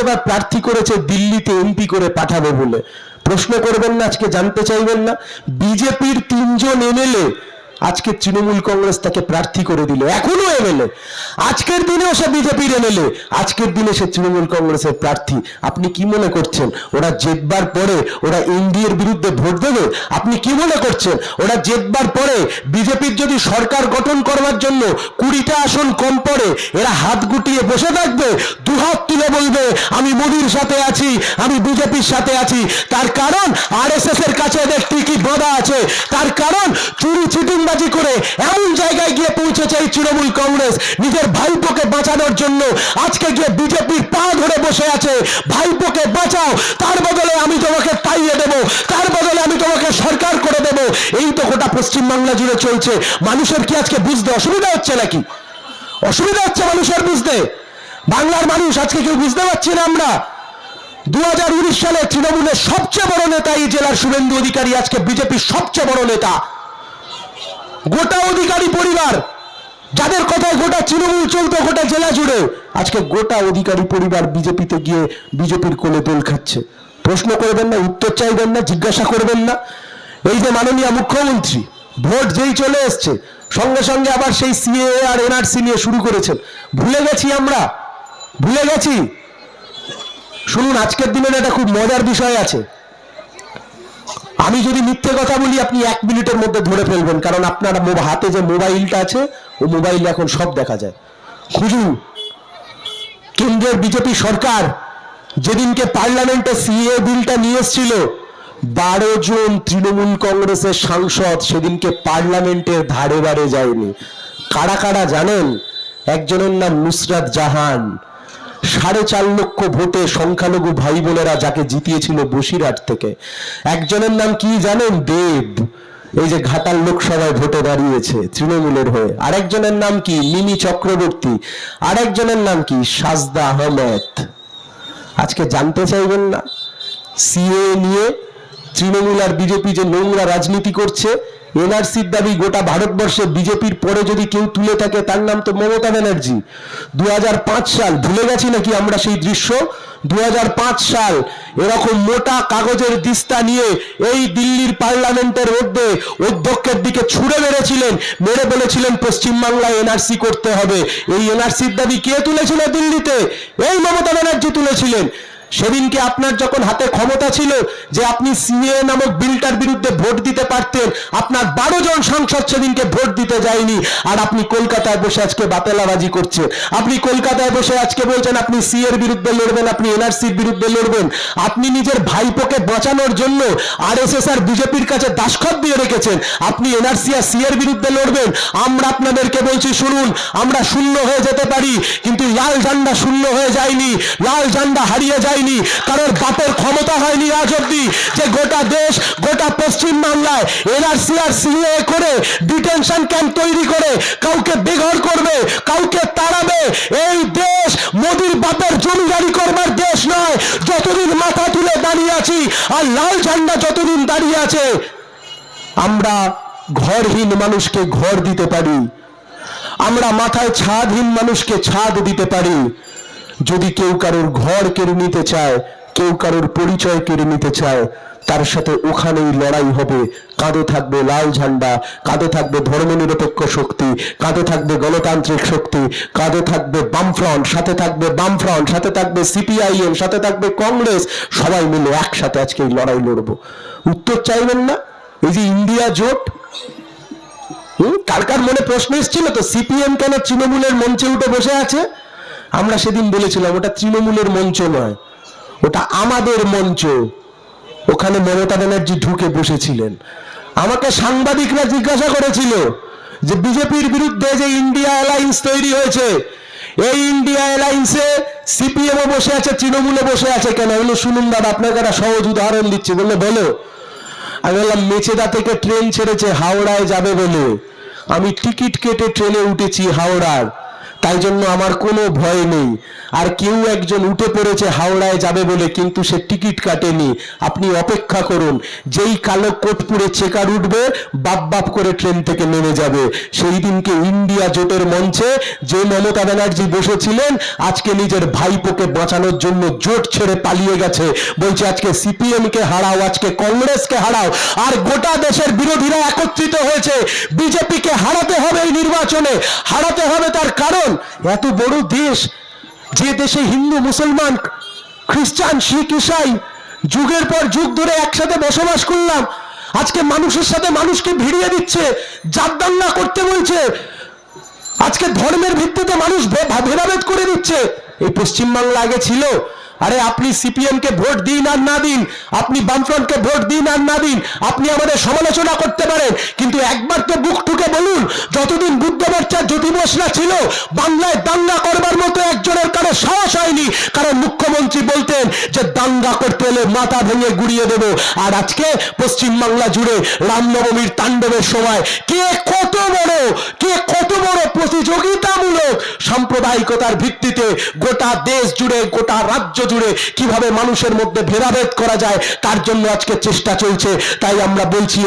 এবার প্রার্থী করেছে, দিল্লিতে এমপি করে পাঠাবে বলে। প্রশ্ন করবেন না, আজকে জানতে চাইবেন না। বিজেপির তিনজন এমএলএ আজকে তৃণমূল কংগ্রেস তাকে প্রার্থী করে দিল, এখনও এমএলএ। আজকের দিনেও সে বিজেপির এমএলএ। আজকের দিনে সে তৃণমূল কংগ্রেসের প্রার্থী। আপনি কি মনে করছেন, ওরা জেতবার পরে ওরা এনডিএর বিরুদ্ধে ভোট দেবে? আপনি কি মনে করছেন, ওরা জেতবার পরে বিজেপির যদি সরকার গঠন করবার জন্য কুড়িটা আসন কম পড়ে, এরা হাত গুটিয়ে বসে থাকবে? দুহাত তুলে বলবে, আমি মোদির সাথে আছি, আমি বিজেপির সাথে আছি। তার কারণ আরএসএস এর কাছে এদের টিকিট বাঁধা আছে। তার কারণ চুরি চিটিংবাজি করে এমন জায়গায় গিয়ে পৌঁছেছে এই তৃণমূল কংগ্রেস নিজের ভাইপোকে বাঁচানোর জন্য। আজকে গিয়ে বিজেপির পা ধরে বসে আছে। ভাইপোকে বাঁচাও, তার বদলে আমি তোমাকে তাইয়ে দেব, তার বদলে আমি তোমাকে সরকার করে দেব। এই তো গোটা পশ্চিমবাংলা জুড়ে চলছে। মানুষের কি আজকে বুঝতে অসুবিধা হচ্ছে নাকি? অসুবিধা হচ্ছে মানুষের বুঝতে। বাংলার মানুষ আজকে কেউ বুঝতে পারছি না আমরা। দু হাজার উনিশ সালে তৃণমূলের সবচেয়ে বড় নেতা এই জেলার শুভেন্দু অধিকারী আজকে বিজেপির সবচেয়ে বড় নেতা। গোটা অধিকারী পরিবার, যাদের কথায় গোটা তৃণমূল চলতো, গোটা জেলা জুড়ে। আজকে গোটা অধিকারী পরিবার বিজেপিতে গিয়ে বিজেপির কোলে দোল খাচ্ছে। প্রশ্ন করবেন না, উত্তর চাইবেন না, জিজ্ঞাসা করবেন না। এই যে মাননীয় মুখ্যমন্ত্রী, ভোট যেই চলে এসছে, সঙ্গে সঙ্গে আবার সেই সিএ আর এনআরসি নিয়ে শুরু করেছেন। ভুলে গেছি আমরা? ভুলে গেছি? শুনুন, আজকের দিনের একটা খুব মজার বিষয় আছে। আমি যদি মিথ্যে কথা বলি, আপনি এক মিনিটের মধ্যে ধরে ফেলবেন, কারণ আপনার হাতে যে মোবাইলটা আছে, ও মোবাইলে এখন সব দেখা যায়। খুঁজুন কেন্দ্রের বিজেপি সরকার যেদিনকে পার্লামেন্টে সিএ বিলটা নিয়ে এসেছিল, বারো জন তৃণমূল কংগ্রেসের সাংসদ সেদিনকে পার্লামেন্টের ধারে বারে যায়নি। কারা কারা জানেন? একজনের নাম নুসরাত জাহান। সাড়ে চার লক্ষ ভোটে সংখ্যালঘু ভাই বোনেরা যাকে জিতিয়েছিল বসিরহাট থেকে। একজনের নাম কি জানেন? দেব। এই যে ঘাটাল লোকসভায় ভোটে দাঁড়িয়েছে তৃণমূলের হয়ে। আরেকজনের নাম কি? মিনি চক্রবর্তী। আরেকজনের নাম কি? সাজদা আহমেদ। আজকে জানতে চাইবেন না। সিএ নিয়ে তৃণমূল আর বিজেপি যে নোংরা রাজনীতি করছে এনআরসির দাবি, গোটা ভারতবর্ষে বিজেপির পরে যদি কেউ তুলে থাকে, তার নাম তো মমতা ব্যানার্জি। দু সাল, ভুলে গেছি নাকি আমরা সেই দৃশ্য? দুহাজার পাঁচ সাল, এরকম মোটা কাগজের দিস্তা নিয়ে এই দিল্লির পার্লামেন্টের মধ্যে অধ্যক্ষের দিকে ছুড়ে মেরেছিলেন, মেরে বলেছিলেন পশ্চিমবাংলায় এনআরসি করতে হবে। এই এনআরসির দাবি কে তুলেছিল দিল্লিতে? এই মমতা ব্যানার্জি তুলেছিলেন। সেদিনকে আপনার যখন হাতে ক্ষমতা ছিল যে আপনি সিএ নামক বিলটার বিরুদ্ধে ভোট দিতে পারতেন, আপনার বারো জন সাংসদ সেদিনকে ভোট দিতে যায়নি। আর আপনি কলকাতায় বসে আজকে বাতেলাবাজি করছেন। আপনি কলকাতায় বসে আজকে বলছেন, আপনি সি এর বিরুদ্ধে লড়বেন, আপনি এনআরসির বিরুদ্ধে লড়বেন। আপনি নিজের ভাইপোকে বাঁচানোর জন্য আরএসএস আর বিজেপির কাছে দাসখত দিয়ে রেখেছেন। আপনি এনআরসি আর সি এর বিরুদ্ধে লড়বেন। আমরা আপনাদেরকে বলছি, শুনুন, আমরা শূন্য হয়ে যেতে পারি, কিন্তু লাল ঝান্ডা শূন্য হয়ে যায়নি। লাল ঝান্ডা হারিয়ে যায়নি কারণ বাপের ক্ষমতা হয়নি আজ অব্দি যে গোটা দেশ, গোটা পশ্চিম বাংলায় এনআরসি আর সিএ করে ডিটেনশন ক্যাম্প তৈরি করে কাউকে বেঘর করবে, কাউকে তাড়াবে, এই দেশ মোদির বাপের জমিদারি করবার দেশ নয়। যতদিন মাথা তুলে দাঁড়িয়ে আছি আর লাল ঝান্ডা যতদিন দাঁড়িয়ে আছে, আমরা ঘরহীন মানুষকে ঘর দিতে পারি। আমরা মাথায় ছাদহীন মানুষকে ছাদ দিতে পারি। যদি কেউ কারোর ঘর কেড়ে নিতে চায়, কেউ কারোর পরিচয় কেড়ে নিতে চায়, তার সাথে ওখানেই লড়াই হবে। কাঁধে থাকবে লাল ঝান্ডা কাঁধে থাকবে ধর্মনিরপেক্ষ শক্তি কাঁধে থাকবে গণতান্ত্রিক শক্তি কাঁধে থাকবে বামফ্রন্ট, সাথে থাকবে বামফ্রন্ট, সাথে থাকবে সিপিআইএম, সাথে থাকবে কংগ্রেস। সবাই মিলে একসাথে আজকে এই লড়াই লড়বো। উত্তর চাইবেন না? এই যে ইন্ডিয়া জোট? কার কার মনে প্রশ্ন এসেছিল? তো সিপিএম কেন তৃণমূলের মঞ্চে উঠে বসে আছে? আমরা সেদিন বলেছিলাম, ওটা তৃণমূলের মঞ্চ নয়, ওটা আমাদের মঞ্চ। ওখানে মমতা ব্যানার্জি ঢুকে বসেছিলেন। আমাকে সাংবাদিকরা জিজ্ঞাসা করেছিল যে বিজেপির বিরুদ্ধে যে ইন্ডিয়া অ্যালায়েন্স তৈরি হয়েছে, এই ইন্ডিয়া অ্যালায়েন্সে সিপিএমও বসে আছে তৃণমূলে বসে আছে কেন? বলল শুনুন দাদা, আপনাকে একটা সহজ উদাহরণ দিচ্ছি। বললে, বলো। আমি বললাম, মেচেদা থেকে ট্রেন ছেড়েছে, হাওড়ায় যাবে বলে। আমি টিকিট কেটে ট্রেনে উঠেছি হাওড়ার। তাই জন্য আমার কোনো ভয় নেই। আর কেউ একজন উঠে পড়েছে হাওড়ায় যাবে বলে, কিন্তু সে টিকিট কাটেনি। আপনি অপেক্ষা করুন, যেই কালো কোট পরে চেকার উঠবে, বাপ বাপ করে ট্রেন থেকে নেমে যাবে। সেই দিনকে ইন্ডিয়া জোটের মঞ্চে যে মমতা ব্যানার্জি বসেছিলেন, আজকে নিজের ভাইপোকে বাঁচানোর জন্য জোট ছেড়ে পালিয়ে গেছে। বলছে, আজকে সিপিএম কে হারাও, আজকে কংগ্রেসকে হারাও। আর গোটা দেশের বিরোধীরা একত্রিত হয়েছে। বিজেপিকে হারাতে হবে এই নির্বাচনে। হারাতে হবে তার কারণ। এত বড় দেশ, যে দেশে হিন্দু, মুসলমান, খ্রিস্টান, শিখ, ইসাই, যুগের পর যুগ ধরে একসাথে বসবাস করলাম। আজকে মানুষের সাথে মানুষকে ভিড়িয়ে দিচ্ছে জাতদাল্লা করতে বলছে। আজকে ধর্মের ভিত্তিতে মানুষ ভেদাভেদ করে দিচ্ছে। এই পশ্চিমবাংলা আগে ছিল। আরে আপনি সিপিএম কে ভোট দিন আর না দিন, আপনি বামফ্রন্টকে ভোট দিন আর না দিন, আপনি আমাদের সমালোচনা করতে পারেন, কিন্তু একবার তো বুক ঠুকে বলুন, যতদিন বুদ্ধ বাচ্চা জ্যোতি বসরা ছিল, বাংলায় দাঙ্গা করবার মতো একজনের কারও সাহস হয়নি। কারণ মুখ্যমন্ত্রী বলতেন যে দাঙ্গা করতে হলে মাথা ভেঙে গুড়িয়ে দেব। আর আজকে পশ্চিমবাংলা জুড়ে রামনবমীর তাণ্ডবের সময় কে কত বড়, কে কত প্রতিযোগিতামূলক সাম্প্রদায়িকতার ভিত্তিতে গোটা দেশ জুড়ে, গোটা রাজ্য জুড়ে কীভাবে মানুষের মধ্যে ভেদাভেদ করা যায়, তার জন্য আজকে চেষ্টা চলছে। তাই আমরা বলছি